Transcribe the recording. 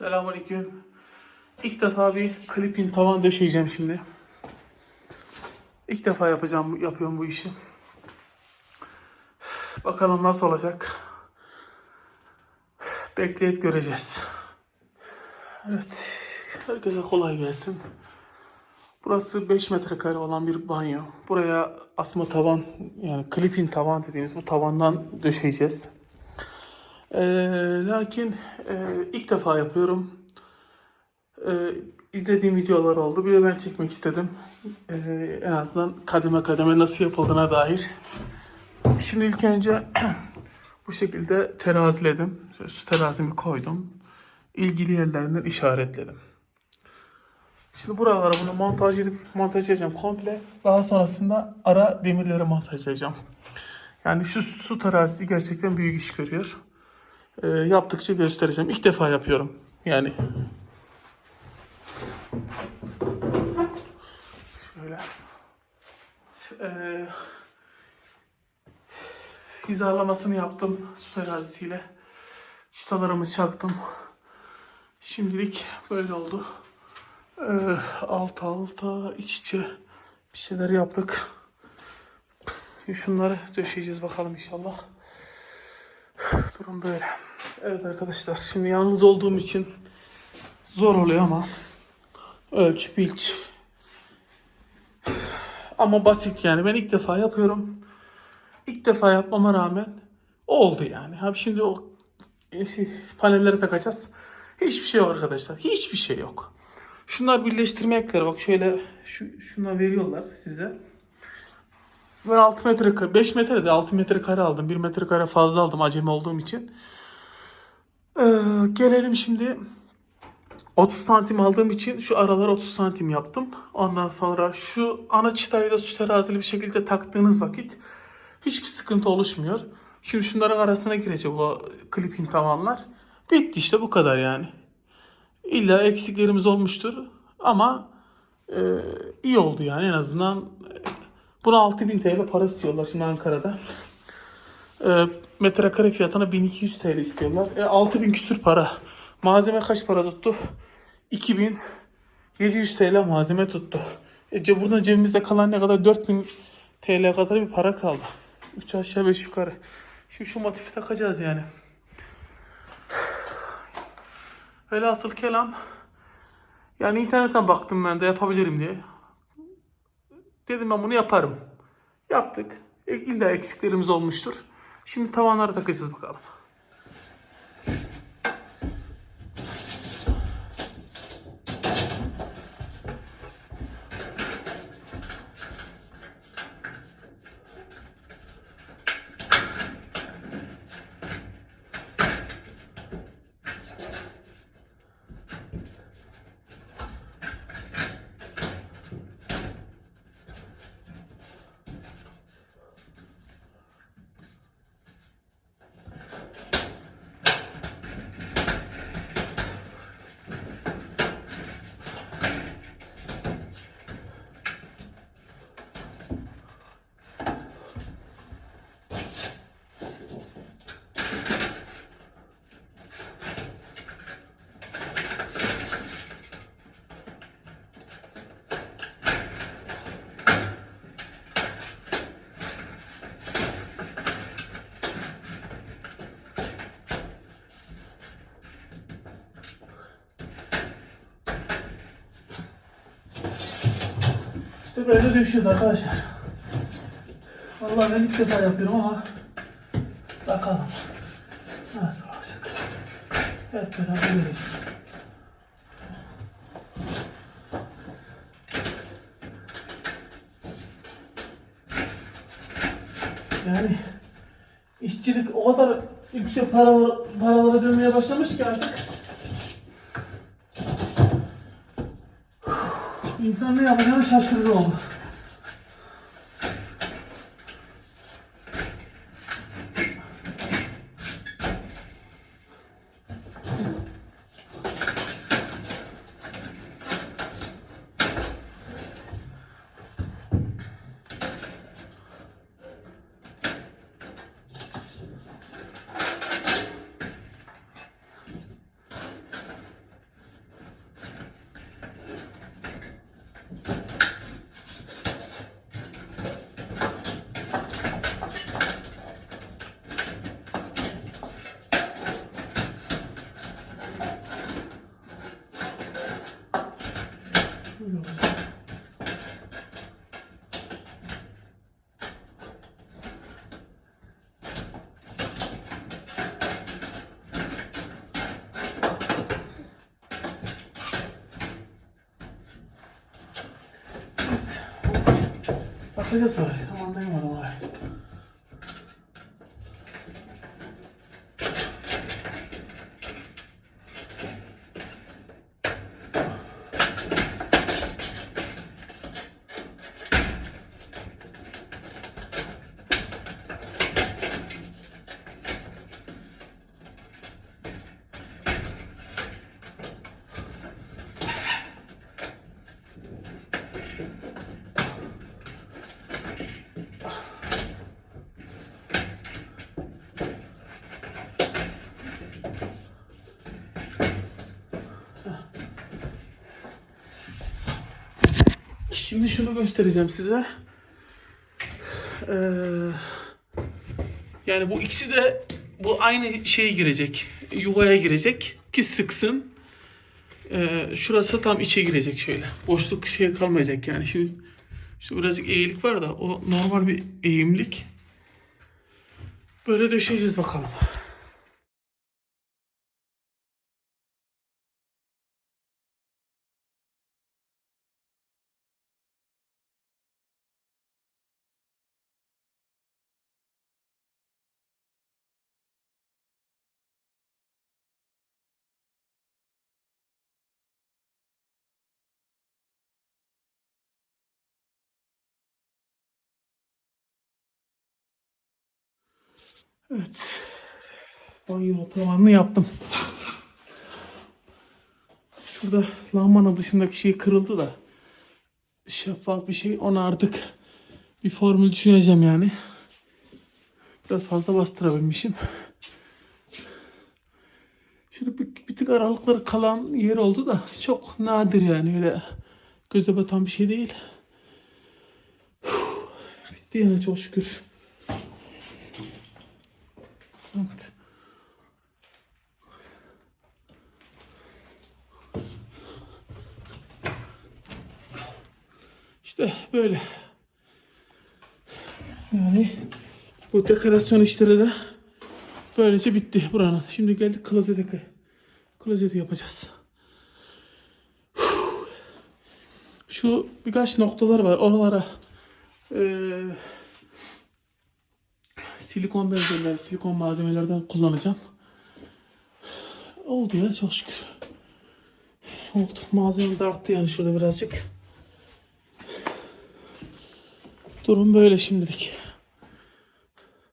Selamünaleyküm. İlk defa bir klipin tavan döşeyeceğim şimdi. İlk defa yapacağım, yapıyorum bu işi. Bakalım nasıl olacak. Bekleyip göreceğiz. Evet. Herkese kolay gelsin. Burası 5 metrekare olan bir banyo. Buraya asma tavan yani klipin tavan dediğimiz bu tavandan döşeyeceğiz. Ee, lakin e, ilk defa yapıyorum. Ee, izlediğim videolar oldu. Bir de ben çekmek istedim. Ee, en azından kademe kademe nasıl yapıldığına dair. Şimdi ilk önce bu şekilde teraziledim. Su terazimi koydum. İlgili yerlerinden işaretledim. Şimdi buralara bunu montaj edip montajlayacağım komple. Daha sonrasında ara demirleri montajlayacağım. Yani şu su terazisi gerçekten büyük iş görüyor. Ee, yaptıkça göstereceğim. İlk defa yapıyorum. Yani şöyle ee, hizalamasını yaptım su terazisiyle. Çıtalarımı çaktım. Şimdilik böyle oldu. Ee, alt alta iç içe bir şeyler yaptık. Şimdi şunları döşeyeceğiz bakalım inşallah. Durum böyle. Evet arkadaşlar şimdi yalnız olduğum için zor oluyor ama ölç bilç. Ama basit yani ben ilk defa yapıyorum. İlk defa yapmama rağmen oldu yani. Abi şimdi o e, şey, panelleri takacağız. Hiçbir şey yok arkadaşlar. Hiçbir şey yok. Şunlar birleştirme ekleri bak şöyle şu şuna veriyorlar size. Ben 6 metre kare, 5 metre de 6 metre kare aldım. 1 metre kare fazla aldım acemi olduğum için. Ee, gelelim şimdi 30 santim aldığım için şu araları 30 santim yaptım. Ondan sonra şu ana çıtayı da su terazili bir şekilde taktığınız vakit hiçbir sıkıntı oluşmuyor. Şimdi şunların arasına girecek o klipin tavanlar. Bitti işte bu kadar yani. İlla eksiklerimiz olmuştur ama e, iyi oldu yani en azından. Buna 6000 TL para istiyorlar şimdi Ankara'da. E, metrekare fiyatına 1200 TL istiyorlar. E, 6000 küsür para. Malzeme kaç para tuttu? 2700 TL malzeme tuttu. E, buradan cebimizde kalan ne kadar? 4000 TL kadar bir para kaldı. 3 aşağı 5 yukarı. Şimdi şu motifi takacağız yani. Velhasıl kelam yani internetten baktım ben de yapabilirim diye. Dedim ben bunu yaparım. Yaptık. E, illa eksiklerimiz olmuştur. Şimdi tavanları takacağız bakalım. İşte böyle döşüyoruz arkadaşlar. Vallahi ben ilk defa yapıyorum ama bakalım nasıl olacak. Hep beraber göreceğiz. Yani işçilik o kadar yüksek paralar, paralara dönmeye başlamış ki artık. İnsan ne yapacağını şaşırır oldu. 这就走了。Şimdi şunu göstereceğim size. Ee, yani bu ikisi de bu aynı şeye girecek. Yuvaya girecek ki sıksın. Ee, şurası tam içe girecek şöyle. Boşluk şey kalmayacak yani. Şimdi işte birazcık eğilik var da o normal bir eğimlik. Böyle döşeyeceğiz bakalım. Evet. Banyo tavanını yaptım. Şurada lambanın dışındaki şey kırıldı da şeffaf bir şey. Onu artık bir formül düşüneceğim yani. Biraz fazla bastırabilmişim. Şöyle bir, bir tık aralıkları kalan yer oldu da çok nadir yani öyle göze batan bir şey değil. Bitti yani çok şükür. Evet. İşte böyle. Yani bu dekorasyon işleri de böylece bitti buranın. Şimdi geldik klozete. Klozeti yapacağız. Şu birkaç noktalar var. Oralara eee silikon benzerleri, silikon malzemelerden kullanacağım. Oldu ya çok şükür. Oldu. Malzeme de arttı yani şurada birazcık. Durum böyle şimdilik.